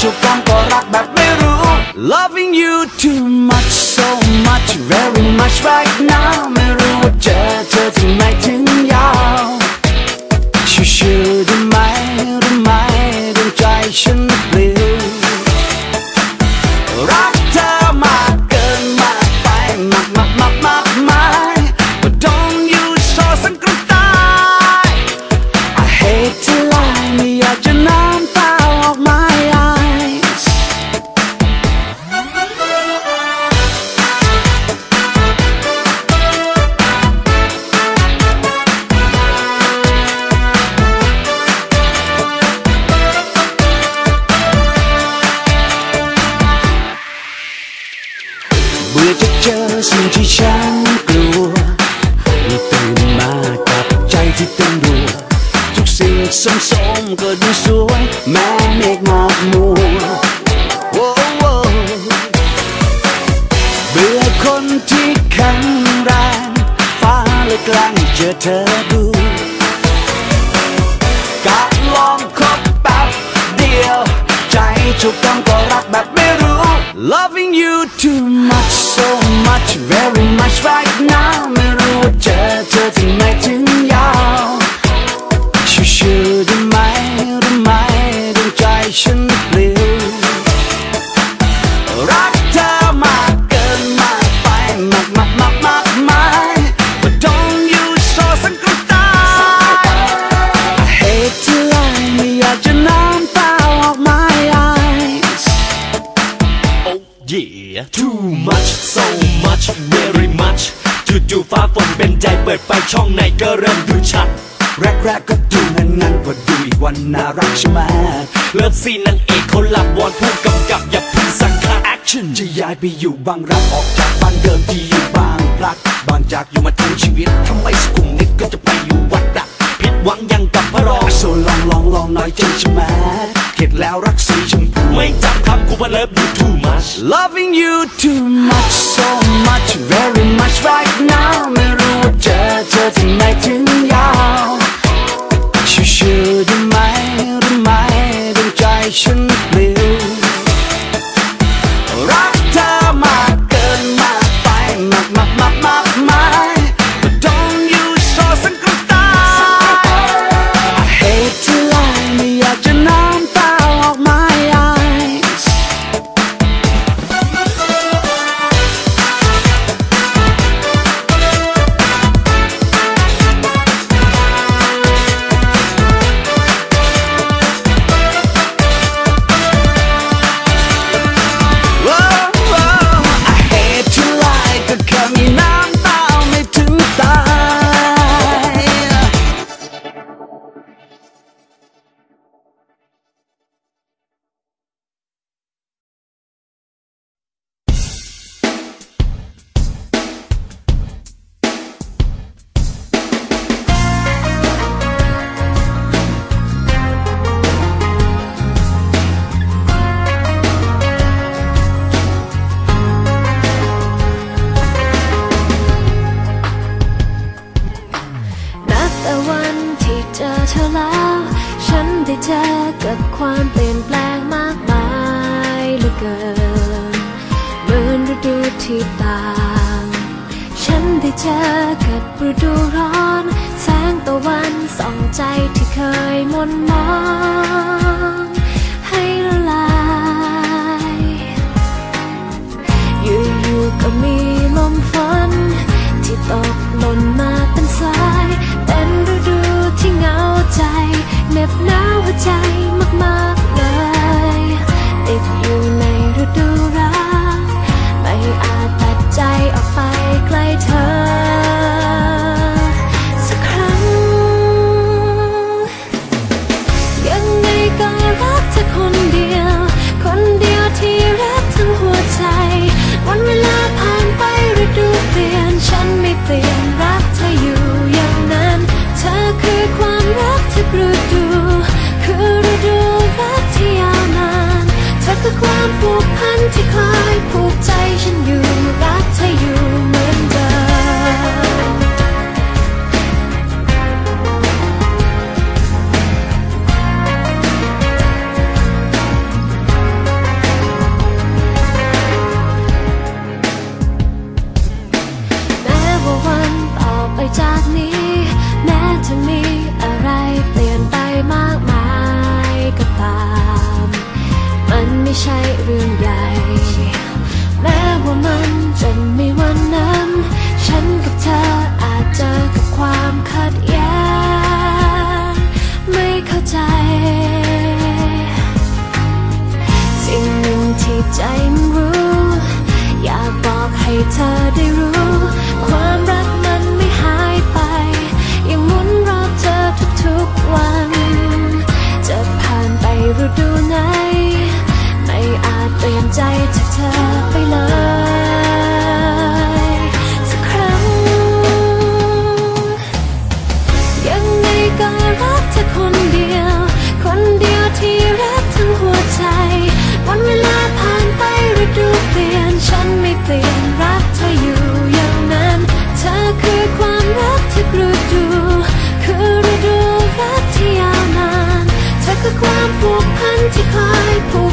ใจจุกกำก็รักแบบไม่รู้ Loving you too much so much very much right now ไม่รู้ว่าเจอเธอที่ไหนถึงยาวชิวๆได้ไหมได้ไหมดวงใจฉัน สิ่งที่ฉันกลัวมีตื่นมากับใจที่เต้นรัวทุกสิ่งสมสมก็ดูสวย แม้เมฆหมอกมัวโว้โว้เบื่อคนที่แข็งแรงฟ้าเลยกล้งเจอเธอดูการลองคบแป๊บเดียว ใจถูกต้องก็รักแบบไม่รู้ Loving you too much so much very ปิดไฟช่องไหนก็เริ่มดูชัด แรกๆก็ดูนั้นๆพอดูอีกวันน่ารักใช่ไหมเลิฟซีนนางเอกเขาหลับวอนผู้กำกับอย่าเพึ่งสั่งค่าแอคชั่นจะย้ายไปอยู่บางรักออกจากบ้านเดิมที่อยู่บางพลัดบางจากอยู่มาทั้งชีวิตทำไมสกุลนิดก็จะไปอยู่วัดดักผิดหวังยังกับพระรองโซลองลองลองน่อยใจใช่ไหมเข็ดแล้วรักสีชมพูไม่จำคำกูว่าเลิฟ you too much Loving you too much so much very much right now ไม่รู้ว่าเจ ความเปลี่ยนแปลงมากมายเหลือเกินเหมือนฤดูที่ต่าง ฉันได้เจอกับฤดูร้อน แสงตะวันส่องใจที่เคยมนมอง ก